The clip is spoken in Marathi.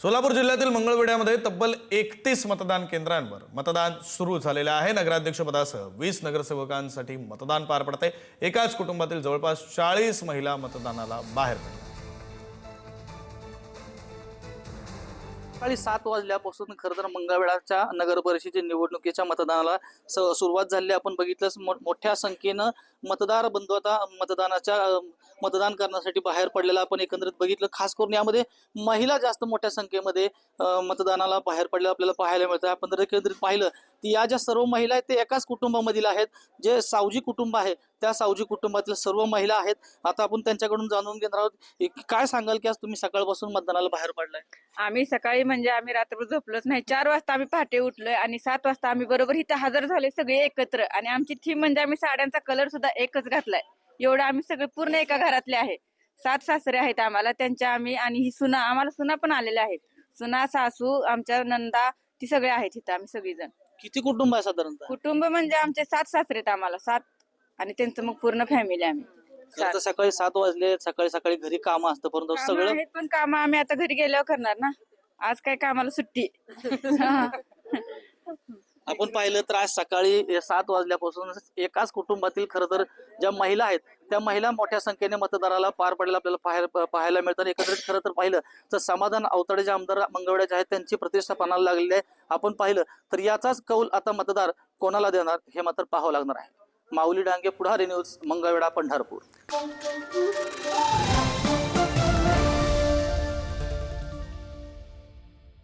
सोलापूर जिल्ह्यातील मंगळवेढ्यामध्ये तब्बल एकतीस मतदान केंद्रांवर मतदान सुरू झालेलं आहे. नगराध्यक्षपदासह वीस नगरसेवकांसाठी मतदान पार पडते एकाच कुटुंबातील जवळपास चाळीस महिला मतदानाला बाहेर पडल्या सकाळी सात वाजल्यापासून खरं तर मंगळवेळाच्या नगर परिषदेच्या निवडणुकीच्या मतदानाला स- सुरुवात झाली. आपण बघितलंच मो- मोठ्या संख्येनं मतदार बंधू आता मतदानाच्या मतदान करण्यासाठी बाहेर पडलेला आपण एकंदरीत बघितलं. खास करून यामध्ये महिला जास्त मोठ्या संख्येमध्ये मतदानाला बाहेर पडलेलं आपल्याला पाहायला मिळतं आपण जर एकंदरीत पाहिलं ती या ज्या सर्व महिला आहेत ते एकाच कुटुंबामधील आहेत. जे सावजी कुटुंब आहे त्या सावजी कुटुंबातील सर्व महिला आहेत. आता आपण त्यांच्याकडून जाणून घेणार आहोत. काय सांगाल की आज तुम्ही सकाळपासून मतदानाला बाहेर पडलाय? आम्ही सकाळी म्हणजे आम्ही रात्रभर झोपलोच नाही. चार वाजता आम्ही पहाटे उठलोय आणि सात वाजता आम्ही बरोबर इथे हजर झाले सगळे एकत्र. आणि आमची थीम म्हणजे आम्ही साड्यांचा कलर सुद्धा एकच घातलाय. एवढं आम्ही सगळे पूर्ण एका घरातले आहे. सात सासरे आहेत आम्हाला त्यांच्या आम्ही आणि ही सुना आम्हाला सुना पण आलेल्या आहेत. सुना सासू आमच्या नंदा ती सगळे आहेत इथं आम्ही सगळीजण. किती कुटुंब आहे साधारणतः? कुटुंब म्हणजे आमचे सात सासरे आहेत आम्हाला सात. आणि त्यांचं मग पूर्ण फॅमिली आम्ही. खरं तर सकाळी सात वाजले सकाळी सकाळी घरी काम असतं परंतु कामं सगळं आहेत पण काम आम्ही आता घरी गेल्यावर करणार ना. आज काय कामाला सुट्टी. हा. आपण पाहिलं तर आज सकाळी सात वाजल्यापासून एकाच कुटुंबातील खरं तर ज्या महिला आहेत त्या महिला मोठ्या संख्येने मतदाराला पार पडलेला आपल्याला पाहायला पाहायला मिळतात एकत्रित खरं तर पाहिलं तर समाधान अवतडे जे आमदार मंगळवेड्याचे आहेत त्यांची प्रतिष्ठा पानाला लागलेली आहे. आपण पाहिलं तर याचाच कौल आता मतदार कोणाला देणार हे मात्र पाहावं लागणार आहे. माऊली डांगे पुढारी न्यूज मंगळवेढा पंढरपूर.